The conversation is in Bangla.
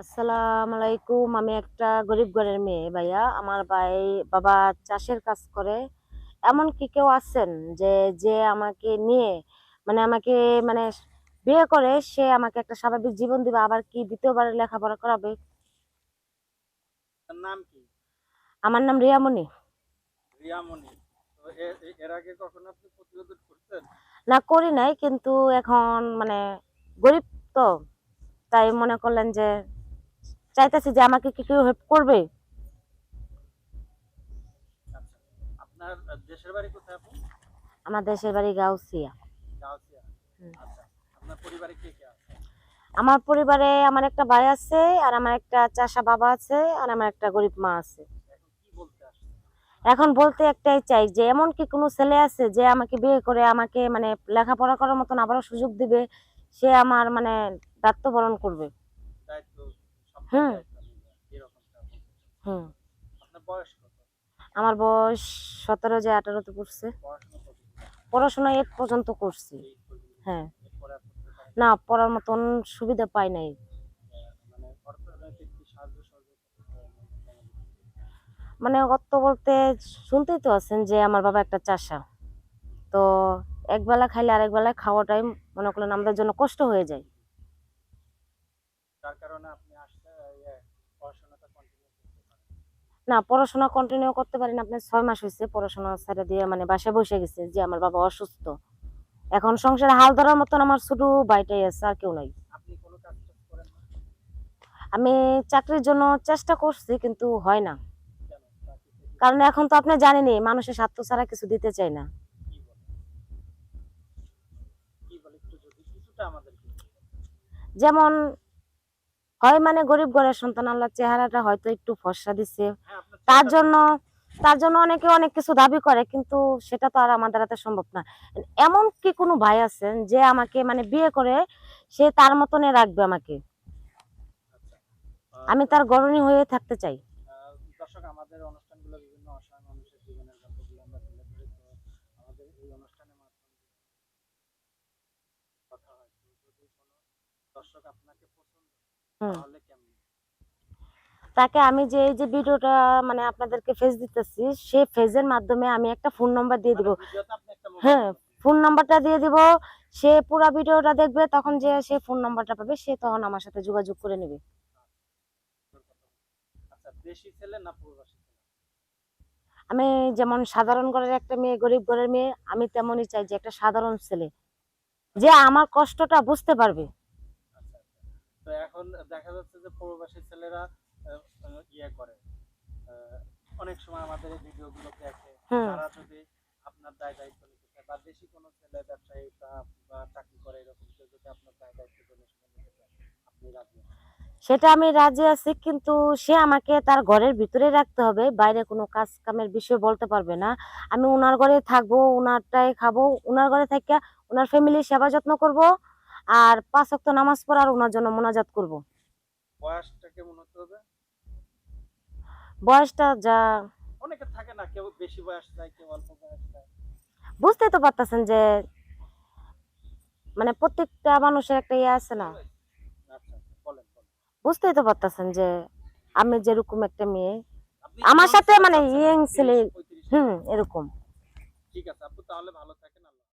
আসসালামু আলাইকুম আমি একটা গরিব ঘরের মেয়ে ভাইয়া। আমার ভাই বাবা চাষের কাজ করে। এমন কি কেউ আছেন যে যে আমাকে নিয়ে মানে আমাকে মানে বিয়ে করে সে আমাকে একটা স্বাভাবিক জীবন দিবে আবার কি দ্বিতীয়বার লেখাপড়া করাবে? নাম কি? আমার নাম রিয়ামণি। রিয়ামণি। তো এ- এ- এর আগে কখনো আপনি প্রতিবেদন করছেন না করি নাই কিন্তু এখন মানে গরিব তো। তাই মনে করলেন যে চাইতেছি যে আমাকে কি কেউ হেল্প করবে? আচ্ছা আপনার দেশের বাড়ি কোথায় আপনি আমার দেশের বাড়ি গাউসিয়া। আচ্ছা আমার পরিবারে আমার একটা ভাই আছে আর আমার একটা চাষা বাবা আছে আর আমার একটা গরিব মা আছে। এখন বলতে একটাই চাই যে এমন কি কোনো ছেলে আছে যে আমাকে বিয়ে করে আমাকে মানে লেখাপড়া করার মতন আবারও সুযোগ দিবে সে আমার মানে দায়িত্ব বরণ করবে? হুম। চাচ্ছেন। হুম কত? আমার বয়স সতেরো যে আঠারোতে পড়ছে। পড়াশোনা এইট পর্যন্ত করছি। হ্যাঁ। না পড়ার মতন সুবিধা পাই নাই। মানে সহযোগিতা মানে বলতে শুনতেই তো আছেন যে আমার বাবা একটা চাষা। তো একবেলা খাইলে আরেক বেলা খাওয়াটাই মনে করলেন আমাদের জন্য কষ্ট হয়ে যায়। যার কারণে আপনি আসতে ইয়ে, পড়াশোনাটা কন্টিনিউ করতে পারেন না পড়াশোনা কন্টিনিউ করতে পারি না। আপনার ছয় মাস হয়েছে পড়াশোনা ছেড়ে দিয়ে মানে বাসায় বসে গেছে যে আমার বাবা অসুস্থ। এখন সংসারে হাল ধরার মতন আমার শুধু বাইটাই আছে আর কেউ নাই। আমি চাকরির জন্য চেষ্টা করছি কিন্তু হয় না। কারণ এখন তো আপনি জানেনই মানুষের স্বার্থ ছাড়া কিছু দিতে চায় না। যেমন হয় মানে গরিব ঘরের সন্তান আল্লাহ চেহারাটা হয়তো একটু ফর্সা দিছে। হ্যাঁ তার জন্য তার জন্য অনেকে অনেক কিছু দাবি করে কিন্তু সেটা তো আর আমাদের হাতে সম্ভব না। এমন কি কোনো ভাই আছেন যে আমাকে মানে বিয়ে করে সে তার মতনে রাখবে আমাকে? আচ্ছা। আমি তার গরণী হয়ে থাকতে চাই। দর্শক আমাদের অনুষ্ঠানগুলো বিভিন্ন অসহায় মানুষের জীবনের গল্পগুলো আমরা তুলে ধরি তো আমাদের এই অনুষ্ঠানের মাধ্যমে কথা হয়। যদি কোনো দর্শক আপনাকে পছন্দ তাহলে কেমন? তাকে আমি যে এই যে ভিডিওটা মানে আপনাদেরকে ফেস দিতেছি সে ফেজের মাধ্যমে আমি একটা ফোন নাম্বার দিয়ে দিব। হ্যাঁ, ফোন নাম্বারটা দিয়ে দিব। সে পুরো ভিডিওটা দেখবে তখন যে সে ফোন নাম্বারটা পাবে সে তখন আমার সাথে যোগাযোগ করে নেবে। আমি যেমন সাধারণ ঘরের একটা মেয়ে গরিব ঘরের মেয়ে আমি তেমনই চাই যে একটা সাধারণ ছেলে যে আমার কষ্টটা বুঝতে পারবে। আচ্ছা আচ্ছা। এখন দেখা যাচ্ছে যে ছেলেরা ইয়ে করে। অনেক সময় আমাদের এই ভিডিওগুলো দেখে। তারা যদি আপনার দায় দায়িত্ব নিতে চায় বা দেশি কোনো ছেলে ব্যবসায়ী বা- চাকরি করে এরকম কেউ যদি আপনার দায় দায়িত্ব নিতে চায় আপনি রাজি? সেটা আমি রাজি আছি কিন্তু সে আমাকে তার ঘরের ভিতরে রাখতে হবে বাইরে কোনো কাজ কামের বিষয় বলতে পারবে না। আমি ওনার ঘরে থাকব ওনারটাই খাব ওনার ঘরে থেকে ওনার ফ্যামিলির সেবা যত্ন করব আর পাঁচ ওয়াক্ত নামাজ পড়ার ওনার জন্য মোনাজাত করব। বয়সটা কেমন হতে হবে বয়সটা যা। অনেকে থাকে না কেউ বেশি বয়স চায় কেউ অল্প বয়স চায় বুঝতেই তো পারতেছেন যে মানে প্রত্যেকটা মানুষের একটা ইয়ে আছে না। আচ্ছা আচ্ছা বুঝতেই তো পারতেছেন যে আমি যেরকম একটা মেয়ে আমার সাথে মানে 30, ছেলে, 35 হুম এরকম। ঠিক আছে আপু তাহলে ভালো থাকেন।